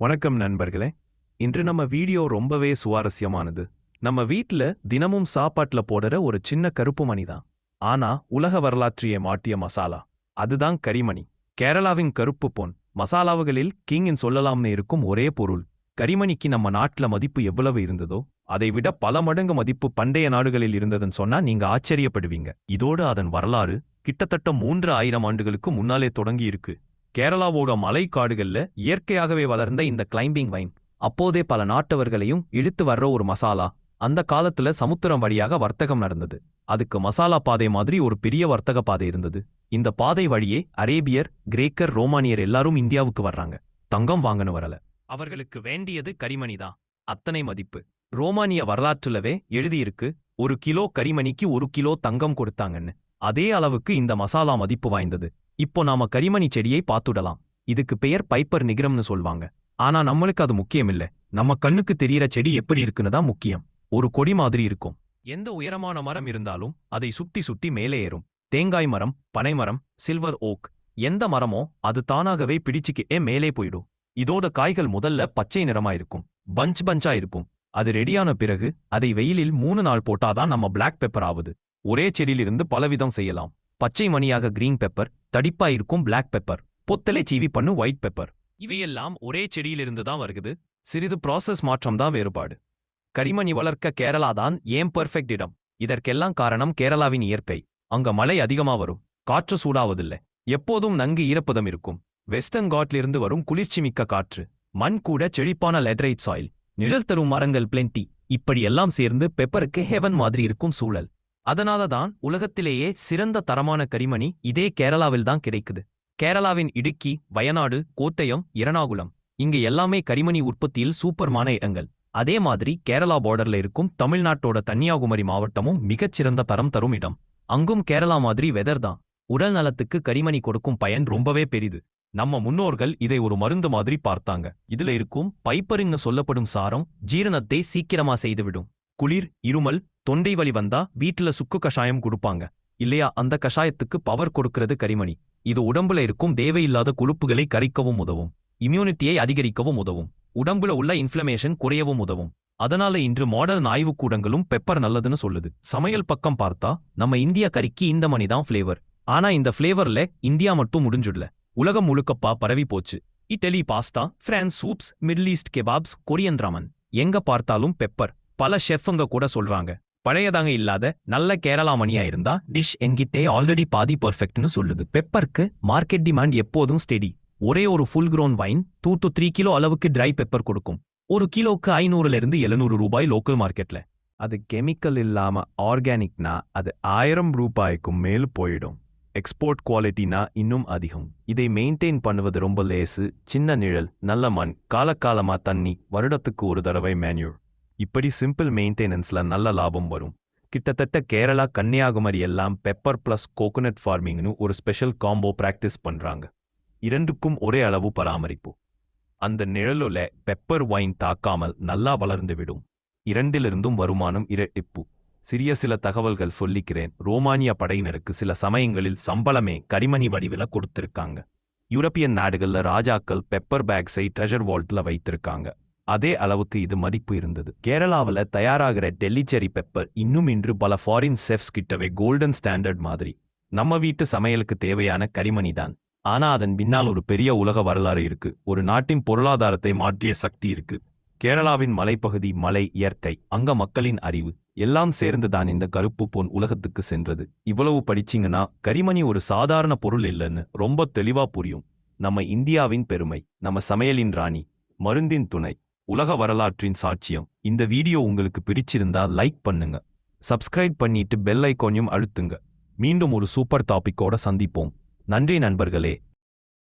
வணக்கம் நண்பர்களே. இன்று நம்ம வீடியோ ரொம்பவே சுவாரஸ்யமானது. நம்ம வீட்ல தினமும் சாப்பாட்டில் போடுற ஒரு சின்ன கருப்பு மணி தான். ஆனா உலக வரலாற்றையே மாட்டிய மசாலா. அதுதான் கரிமணி. கேரளாவின் கருப்பு பொன். மசாலாவுகளில் கிங்கின் சொல்லலாம்னு இருக்கும் ஒரே பொருள். கரிமணிக்கு நம்ம நாட்டுல மதிப்பு எவ்வளவு இருந்ததோ அதை விட பல மடங்கு மதிப்பு பண்டைய நாடுகளில் இருந்ததுன்னு சொன்னா நீங்க ஆச்சரியப்படுவீங்க. இதோடு அதன் வரலாறு கிட்டத்தட்ட மூன்று ஆயிரம் ஆண்டுகளுக்கு முன்னாலே தொடங்கி இருக்கு. கேரளாவோட மலைக்காடுகள்ல இயற்கையாகவே வளர்ந்த இந்த கிளைம்பிங் வைன் அப்போதே பல நாட்டவர்களையும் இழுத்து வர்ற ஒரு மசாலா. அந்த காலத்துல சமுத்திரம் வழியாக வர்த்தகம் நடந்தது. அதுக்கு மசாலா பாதை மாதிரி ஒரு பெரிய வர்த்தக பாதை இருந்தது. இந்த பாதை வழியே அரேபியர் கிரேக்கர் ரோமானியர் எல்லாரும் இந்தியாவுக்கு வர்றாங்க. தங்கம் வாங்கன்னு வரல. அவர்களுக்கு வேண்டியது கரிமணி தான். அத்தனை மதிப்பு. ரோமானிய வரலாற்றுலவே எழுதியிருக்கு ஒரு கிலோ கரிமணிக்கு ஒரு கிலோ தங்கம் கொடுத்தாங்கன்னு. அதே அளவுக்கு இந்த மசாலா மதிப்பு வாய்ந்தது. இப்போ நாம கரிமணி செடியை பார்த்துடலாம். இதுக்கு பெயர் பைப்பர் நிகரம்னு சொல்வாங்க. ஆனா நம்மளுக்கு அது முக்கியம் இல்ல நம்ம கண்ணுக்கு தெரியற செடி எப்படி இருக்குன்னு தான் முக்கியம். ஒரு கொடி மாதிரி இருக்கும். எந்த உயரமான மரம் இருந்தாலும் அதை சுத்தி சுத்தி மேலே ஏறும். தேங்காய் மரம் பனைமரம் சில்வர் ஓக் எந்த மரமோ அது தானாகவே பிடிச்சுக்கிட்டே மேலே போயிடும். இதோட காய்கள் முதல்ல பச்சை நிறமா இருக்கும். பஞ்ச் பஞ்சா இருக்கும். அது ரெடியான பிறகு அதை வெயிலில் மூணு நாள் போட்டாதான் நம்ம பிளாக் பெப்பர் ஆகுது. ஒரே செடியிலிருந்து பலவிதம் செய்யலாம். பச்சை மணியாக கிரீன் பெப்பர் தடிப்பா இருக்கும் பிளாக் பெப்பர் பொத்தலை சீவி பண்ணு ஒயிட் பெப்பர் இவையெல்லாம் ஒரே செடியிலிருந்து தான் வருகுது சிறிது ப்ராசஸ் மாற்றம் தான் வேறுபாடு. கரிமணி வளர்க்க கேரளா தான் ஏன் பெர்ஃபெக்ட் இடம்? இதற்கெல்லாம் காரணம் கேரளாவின் இயற்கை. அங்க மழை அதிகமா வரும். காற்று சூடாவதில்லை. எப்போதும் நன்கு ஈரப்பதம் இருக்கும். வெஸ்டர்ன் காட்லிருந்து வரும் குளிர்ச்சி மிக்க காற்று. மண் கூட செழிப்பான லெட்ரைட் சாயில் நிழல் தரும் மரங்கள் பிளென்டி இப்படியெல்லாம் சேர்ந்து பெப்பருக்கு ஹெவன் மாதிரி இருக்கும் சூழல். அதனால தான் உலகத்திலேயே சிறந்த தரமான கரிமணி இதே கேரளாவில்தான் கிடைக்குது. கேரளாவின் இடுக்கி வயநாடு கோட்டயம் இரணாகுளம் இங்க எல்லாமே கரிமணி உற்பத்தியில் சூப்பர்மான இடங்கள். அதே மாதிரி கேரளா பார்டர்ல இருக்கும் தமிழ்நாட்டோட கன்னியாகுமரி மாவட்டமும் மிகச்சிறந்த தரம் தரும் இடம். அங்கும் கேரளா மாதிரி வெதர் தான். உடல் நலத்துக்கு கரிமணி கொடுக்கும் பயன் ரொம்பவே பெரிது. நம்ம முன்னோர்கள் இதை ஒரு மருந்து மாதிரி பார்த்தாங்க. இதுல இருக்கும் பைப்பரின்னு சொல்லப்படும் சாரம் ஜீரணத்தை சீக்கிரமா செய்துவிடும். குளிர் இருமல் தொண்டை வலி வந்தா வீட்டுல சுக்கு கஷாயம் கொடுப்பாங்க. இல்லையா? அந்த கஷாயத்துக்கு பவர் கொடுக்கிறது கரிமணி. இது உடம்புல இருக்கும் தேவையில்லாத கொழுப்புகளை கரைக்கவும் உதவும். இம்யூனிட்டியை அதிகரிக்கவும் உதவும். உடம்புல உள்ள இன்ஃப்ளமேஷன் குறையவும் உதவும். அதனால இன்று மாடர்ன் ஆய்வுக்கூடங்களும் பெப்பர் நல்லதுன்னு சொல்லுது. சமையல் பக்கம் பார்த்தா நம்ம இந்திய கறிக்கு இந்த மணி தான் ஃப்ளேவர் ஆனா இந்த ஃப்ளேவர்ல இந்தியா மட்டும் முடிஞ்சுடல. உலகம் முழுக்கப்பா பரவி போச்சு. Italy pasta France soups Middle East kebabs Korean ramen. எங்க பார்த்தாலும் பெப்பர் பல ஷெஃப்ங்க கூட சொல்றாங்க. பழையதாங்க இல்லாத நல்ல கேரளா மணியா இருந்தா டிஷ் என்கிட்டே ஆல்ரெடி பாதி பர்ஃபெக்ட்னு சொல்லுது. பெப்பருக்கு மார்க்கெட் டிமாண்ட் எப்போதும் ஸ்டெடி. ஒரே ஒரு full grown vine two to three kilo அளவுக்கு ட்ரை பெப்பர் கொடுக்கும். ஒரு கிலோக்கு ஐநூறுல இருந்து எழுநூறு ரூபாய் லோக்கல் மார்க்கெட்ல அது கெமிக்கல் இல்லாம ஆர்கானிக்னா அது ஆயிரம் ரூபாய்க்கும் மேல் போயிடும். எக்ஸ்போர்ட் குவாலிட்டினா இன்னும் அதிகம். இதை மெயின்டைன் பண்ணுவது ரொம்ப லேசு சின்ன நிழல் நல்ல மண் காலகாலமா தண்ணி வருடத்துக்கு ஒரு தடவை மேன்யூர் இப்படி சிம்பிள் மெயின்டெனன்ஸ்ல நல்ல லாபம் வரும். கிட்டத்தட்ட கேரளா கன்னியாகுமரி எல்லாம் பெப்பர் பிளஸ் கோகோனட் ஃபார்மிங்னு ஒரு ஸ்பெஷல் காம்போ பிராக்டிஸ் பண்றாங்க. இரண்டுக்கும் ஒரே அளவு பராமரிப்பு. அந்த நிழலுல பெப்பர் வைன் தாக்காமல் நல்லா வளர்ந்து விடும். இரண்டிலிருந்தும் வருமானம் இரட்டிப்பு. சிறிய சில தகவல்கள் சொல்லிக்கிறேன். ரோமானிய படையினருக்கு சில சமயங்களில் சம்பளமே கரிமணி வடிவில கொடுத்திருக்காங்க. யூரோப்பியன் நாடுகள்ல ராஜாக்கள் பெப்பர் பேக்ஸை ட்ரெஷர் வால்ட்ல வைத்திருக்காங்க. அதே அளவுக்கு இது மதிப்பு இருந்தது. கேரளாவுல தயாராகிற டெல்லி செரி பெப்பர் இன்னும் இன்று பல ஃபாரின் செஃப்ஸ் கிட்டவே கோல்டன் ஸ்டாண்டர்ட் மாதிரி. நம்ம வீட்டு சமையலுக்கு தேவையான கரிமணி தான். ஆனா அதன் பின்னால் ஒரு பெரிய உலக வரலாறு இருக்கு. ஒரு நாட்டின் பொருளாதாரத்தை மாற்றிய சக்தி இருக்கு. கேரளாவின் மலைப்பகுதி மலை இயற்கை அங்க மக்களின் அறிவு எல்லாம் சேர்ந்துதான் இந்த கருப்பு பொன் உலகத்துக்கு சென்றது. இவ்வளவு படிச்சீங்கன்னா கரிமணி ஒரு சாதாரண பொருள் இல்லைன்னு ரொம்ப தெளிவா புரியும். நம்ம இந்தியாவின் பெருமை நம்ம சமையலின் ராணி மருந்தின் துணை. உலக வரலாற்றின் சாட்சியம். இந்த வீடியோ உங்களுக்கு பிடிச்சிருந்தா லைக் பண்ணுங்க. சப்ஸ்கிரைப் பண்ணிட்டு பெல் ஐக்கோனையும் அழுத்துங்க. மீண்டும் ஒரு சூப்பர் டாபிக்கோட சந்திப்போம். நன்றி நண்பர்களே.